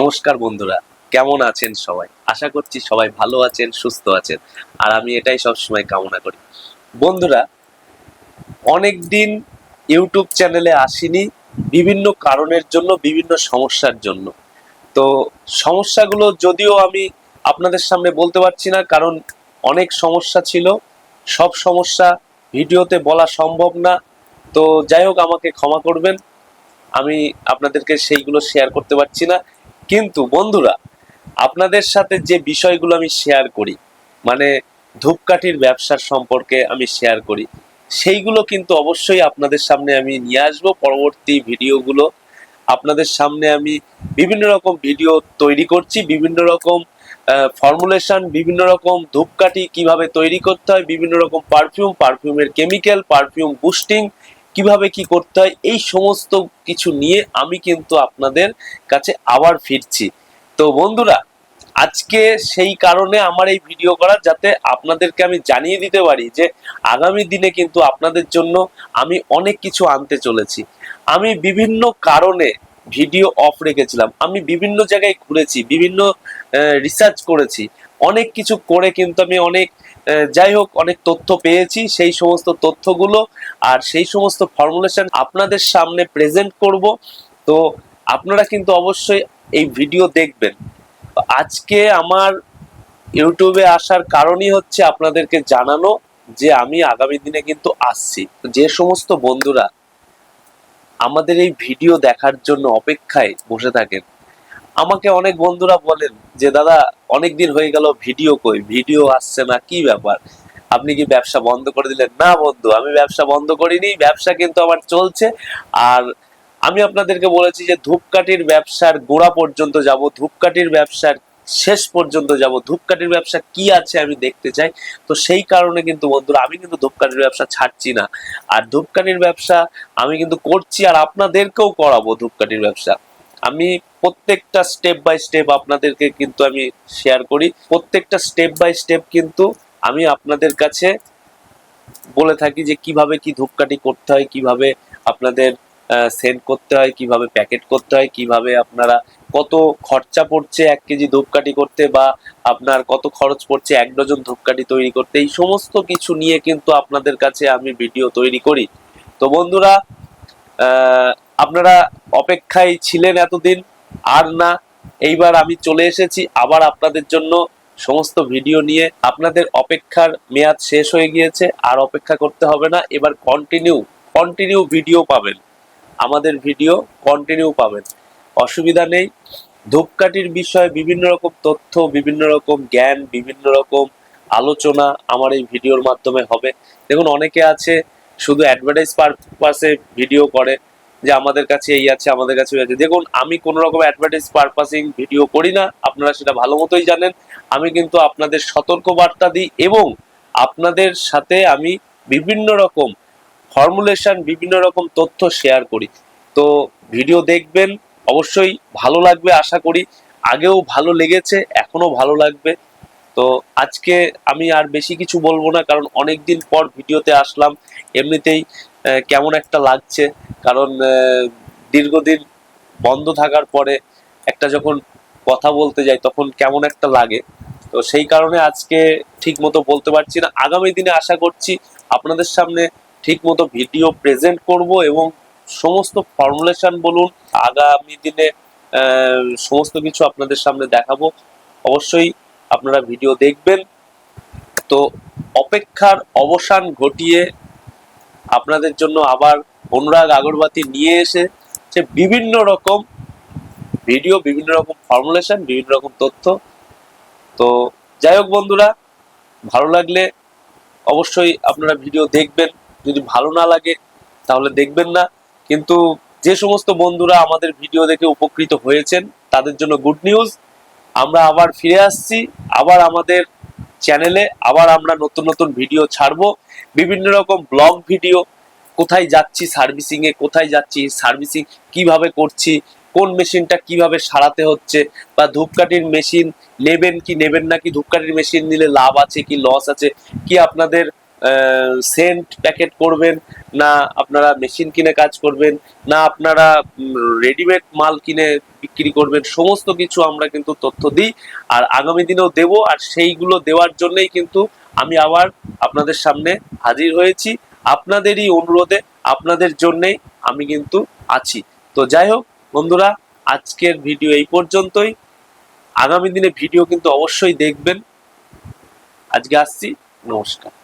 নমস্কার বন্ধুরা, কেমন আছেন সবাই? আশা করছি সবাই ভালো আছেন, সুস্থ আছেন, আর আমি এটাই সবসময় কামনা করি। বন্ধুরা অনেক দিন ইউটিউব চ্যানেলে আসিনি, বিভিন্ন কারণের জন্য, বিভিন্ন সমস্যার জন্য। তো সমস্যাগুলো যদিও আমি আপনাদের সামনে বলতে পারছি না, কারণ অনেক সমস্যা ছিল। সব সমস্যা ভিডিওতে বলা সম্ভব না। তো যাই হোক, আমাকে ক্ষমা করবেন। আমি আপনাদেরকে সেইগুলো শেয়ার করতে পারছি না। কিন্তু বন্ধুরা, আপনাদের সাথে যে বিষয়গুলো আমি শেয়ার করি মানে ধূপকাঠির ব্যবসার সম্পর্কে আমি শেয়ার করি, সেইগুলো কিন্তু অবশ্যই আপনাদের সামনে আমি নিয়ে আসব। পরবর্তী ভিডিওগুলো আপনাদের সামনে আমি বিভিন্ন রকম ভিডিও তৈরি করছি, বিভিন্ন রকম ফর্মুলেশন বিভিন্ন রকম ধূপকাঠি কীভাবে তৈরি করতে হয়, বিভিন্ন রকম পারফিউম পারফিউমের কেমিক্যাল পারফিউম বুস্টিং কীভাবে কি করতে হয়, এই সমস্ত কিছু নিয়ে আমি কিন্তু আপনাদের কাছে আবার ফিরছি। তো বন্ধুরা, আজকে সেই কারণে আমার এই ভিডিও করা যাতে আপনাদেরকে আমি জানিয়ে দিতে পারি যে আগামী দিনে কিন্তু আপনাদের জন্য আমি অনেক কিছু আনতে চলেছি। আমি বিভিন্ন কারণে ভিডিও অফ রেখেছিলাম। আমি বিভিন্ন জায়গায় ঘুরেছি, বিভিন্ন রিসার্চ করেছি। অনেক কিছু করে কিন্তু আমি অনেক যাই হোক, অনেক তথ্য পেয়েছি। সেই সমস্ত তথ্যগুলো আর সেই সমস্ত ফর্মুলেশন আপনাদের সামনে প্রেজেন্ট করব। তো আপনারা কিন্তু অবশ্যই এই ভিডিও দেখবেন। আজকে আমার ইউটিউবে আসার কারণই হচ্ছে আপনাদেরকে জানানো যে আমি আগামী দিনে কিন্তু আসছি। যে সমস্ত বন্ধুরা আমাদের এই ভিডিও দেখার জন্য অপেক্ষায় বসে থাকেন আমাকে অনেক বন্ধুরা বলেন যে, দাদা অনেক দিন হয়ে গেল ভিডিও কই? ভিডিও আসছে না, কি ব্যাপার? আপনি কি ব্যবসা বন্ধ করে দিলেন? না বন্ধু, আমি ব্যবসা বন্ধ করিনি, ব্যবসা কিন্তু আমার চলছে। আর আমি আপনাদেরকে বলেছি যে, ধূপকাঠির ব্যবসার গোড়া পর্যন্ত যাব, ধূপকাঠির ব্যবসার শেষ পর্যন্ত যাব। ধূপকাঠির ব্যবসা কি আছে আমি দেখতে চাই। তো সেই কারণে কিন্তু বন্ধুরা, আমি কিন্তু ধূপকাঠির ব্যবসা ছাড়ছি না। আর ধূপকাঠির ব্যবসা আমি কিন্তু করছি আর আপনাদেরকেও করাবো ধূপকাঠির ব্যবসা। আমি প্রত্যেকটা স্টেপ বাই স্টেপ আপনাদেরকে কিন্তু আমি শেয়ার করি। প্রত্যেকটা স্টেপ বাই স্টেপ কিন্তু আমি আপনাদের কাছে বলে থাকি যে কীভাবে কি ধূপকাঠি করতে হয়, কীভাবে আপনাদের সেন্ড করতে হয়, কীভাবে প্যাকেট করতে হয়, কীভাবে আপনারা কত খরচা পড়ছে এক কেজি ধূপকাঠি করতে বা আপনার কত খরচ পড়ছে এক ডজন ধূপকাঠি তৈরি করতে, এই সমস্ত কিছু নিয়ে কিন্তু আপনাদের কাছে আমি ভিডিও তৈরি করি। তো বন্ধুরা আপনারা অপেক্ষায় ছিলেন এতদিন। আর না, এইবার আমি চলে এসেছি আবার আপনাদের জন্য সমস্ত ভিডিও নিয়ে। আপনাদের অপেক্ষার মেয়াদ শেষ হয়ে গিয়েছে, আর অপেক্ষা করতে হবে না। এবার কন্টিনিউ কন্টিনিউ ভিডিও পাবেন। আমাদের ভিডিও কন্টিনিউ পাবেন। অসুবিধা নেই। ধূপকাঠির বিষয়ে বিভিন্ন রকম তথ্য, বিভিন্ন রকম জ্ঞান, বিভিন্ন রকম আলোচনা আমার এই ভিডিওর মাধ্যমে হবে। দেখুন, অনেকে আছে, শুধু অ্যাডভার্টাইজ পারপাসে ভিডিও করে। যে আমাদের কাছে এই আছে, আমাদের কাছে ওই আছে। দেখুন, আমি কোনো রকম অ্যাডভার্টাইজ পারপাসিং ভিডিও করি না। আপনারা সেটা ভালো মতোই জানেন। আমি কিন্তু আপনাদের সতর্ক বার্তা দিই এবং আপনাদের সাথে আমি বিভিন্ন রকম ফর্মুলেশন বিভিন্ন রকম তথ্য শেয়ার করি। তো ভিডিও দেখবেন, অবশ্যই ভালো লাগবে আশা করি। আগেও ভালো লেগেছে, এখনও ভালো লাগবে। তো আজকে আমি আর বেশি কিছু বলব না, কারণ অনেক দিন পর ভিডিওতে আসলাম। এমনিতেই কেমন একটা লাগছে। কারণ দীর্ঘদিন বন্ধ থাকার পরে একটা যখন কথা বলতে যাই, তখন কেমন একটা লাগে। তো সেই কারণে আজকে ঠিক মতো বলতে পারছি না। আগামী দিনে আশা করছি আপনাদের সামনে ঠিক মতো ভিডিও প্রেজেন্ট করব এবং সমস্ত ফর্মুলেশন বলুন, আগামী দিনে সমস্ত কিছু আপনাদের সামনে দেখাবো। অবশ্যই আপনারা ভিডিও দেখবেন। তো অপেক্ষার অবসান ঘটিয়ে আপনাদের জন্য আবার অনুরাগ আগরবাতি নিয়ে এসে সে বিভিন্ন রকম ভিডিও বিভিন্ন রকম ফর্মুলেশন বিভিন্ন রকম তথ্য। তো যাই হোক বন্ধুরা, ভালো লাগলে অবশ্যই আপনারা ভিডিও দেখবেন। যদি ভালো না লাগে, তাহলে দেখবেন না। কিন্তু যে সমস্ত বন্ধুরা আমাদের ভিডিও দেখে উপকৃত হয়েছেন, তাদের জন্য গুড নিউজ আমরা আবার ফিরে আসছি। আবার আমাদের চ্যানেলে আবার আমরা নতুন নতুন ভিডিও ছাড়বো। বিভিন্ন রকম ব্লগ ভিডিও কোথায় যাচ্ছি সার্ভিসিং এ, কোথায় যাচ্ছি সার্ভিসিং কীভাবে করছি, কোন মেশিনটা কীভাবে সারাতে হচ্ছে, বা ধূপকাঠির মেশিন নেবেন কি নেবেন না কি, ধূপকাঠির মেশিন নিলে লাভ আছে কি লস আছে, কি আপনাদের সেন্ট প্যাকেট করবেন, না আপনারা মেশিন কিনে কাজ করবেন, না আপনারা রেডিমেড মাল কিনে বিক্রি করবেন, সমস্ত কিছু আমরা কিন্তু তথ্য দিই, আর আগামী দিনেও দেব, আর সেইগুলো দেওয়ার জন্যই কিন্তু আমি আবার আপনাদের সামনে হাজির হয়েছি। আপনাদেরই অনুরোধে, আপনাদের জন্যেই আমি কিন্তু আছি। তো যাই হোক, বন্ধুরা, আজকের ভিডিও এই পর্যন্তই। আগামী দিনে ভিডিও কিন্তু অবশ্যই দেখবেন। আজকে আসছি, নমস্কার।